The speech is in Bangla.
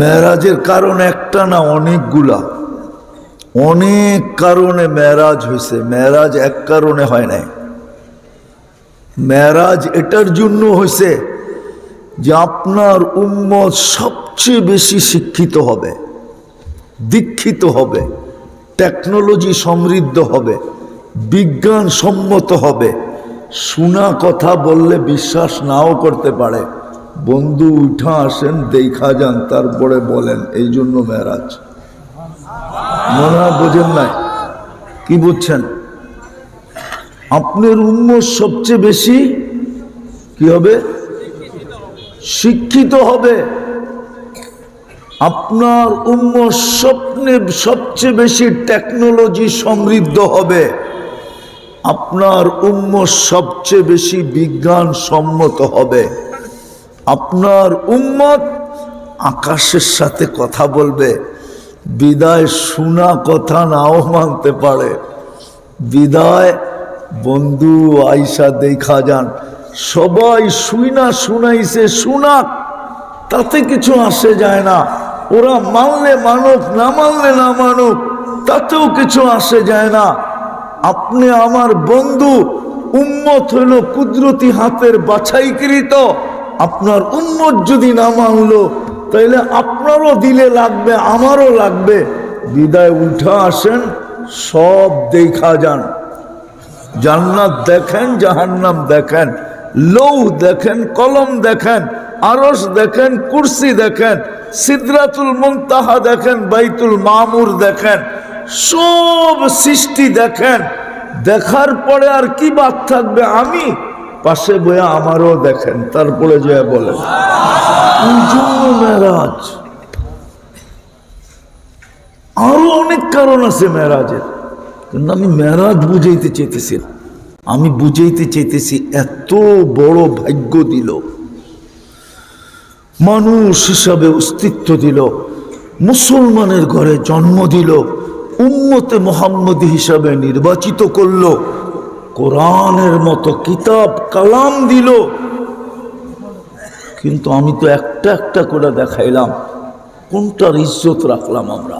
মেরাজের কারণ একটা না অনেকগুলা। অনেক কারণে মেরাজ হয়েছে মেরাজ এক কারণে হয় নাই। মেরাজ এটার জন্য হয়েছে যে আপনার উম্মত সবচেয়ে বেশি শিক্ষিত হবে, দীক্ষিত হবে টেকনোলজি সমৃদ্ধ হবে বিজ্ঞান সম্মত হবে। শোনা কথা বললে বিশ্বাস নাও করতে পারে। বন্ধু উঠা আসেন, দেখা যান, তারপরে বলেন, এই জন্য মেরাজ মনে হয় বোঝেন নাই। কি বুঝছেন? আপনার উম্মত সবচেয়ে বেশি কি হবে? শিক্ষিত হবে। আপনার উম্ম স্বপ্নে সবচেয়ে বেশি টেকনোলজি সমৃদ্ধ হবে। আপনার উম্ম সবচেয়ে বেশি বিজ্ঞান সম্মত হবে। আপনার উম্মত আকাশের সাথে কথা বলবে, বিদায় শোনা কথা নাও মানতে পারে। বিদায়, বন্ধু আইসা দেখা যান। সবাই শুই না শুনাইছে, শুনাক, তাতে কিছু আসে যায় না। ওরা মানলে মানুক, না মানলে না মানুক, তাতেও কিছু আসে যায় না। আপনি আমার বন্ধু, উম্মত হইল কুদরতি হাতের বাছাইকৃত। আপনার উম্মত যদি না মানলো, তাইলে আপনারও দিলে লাগবে, আমারও লাগবে। বিদায় উঠা আসেন, সব দেখা যান। জান্নাত দেখেন, জাহান্নাম দেখেন। লৌ দেখেন, কলম দেখেন আরস দেখেন, কুরসি দেখেন, সিদ্রাতুল মুনতাহা দেখেন, বাইতুল মামুর দেখেন, সব সৃষ্টি দেখেন। দেখার পরে আর কি বাদ থাকবে? আমি পাশে বয়ে আমারও দেখেন, তারপরে যে বলেন। মেরাজ। আরও অনেক কারণ আছে মেরাজের, কিন্তু আমি মেরাজ বুঝাইতে চেয়েতেছি না। আমি বুঝাইতে চেয়েতেছি এত বড় ভাগ্য দিল। মানুষ হিসাবে অস্তিত্ব দিল। মুসলমানের ঘরে জন্ম দিল। উম্মতে মোহাম্মদী হিসাবে নির্বাচিত করল। কোরআনের মতো কিতাব, কালাম দিল। কিন্তু আমি তো একটা একটা করে দেখাইলাম, কোনটার ইজ্জত রাখলাম আমরা?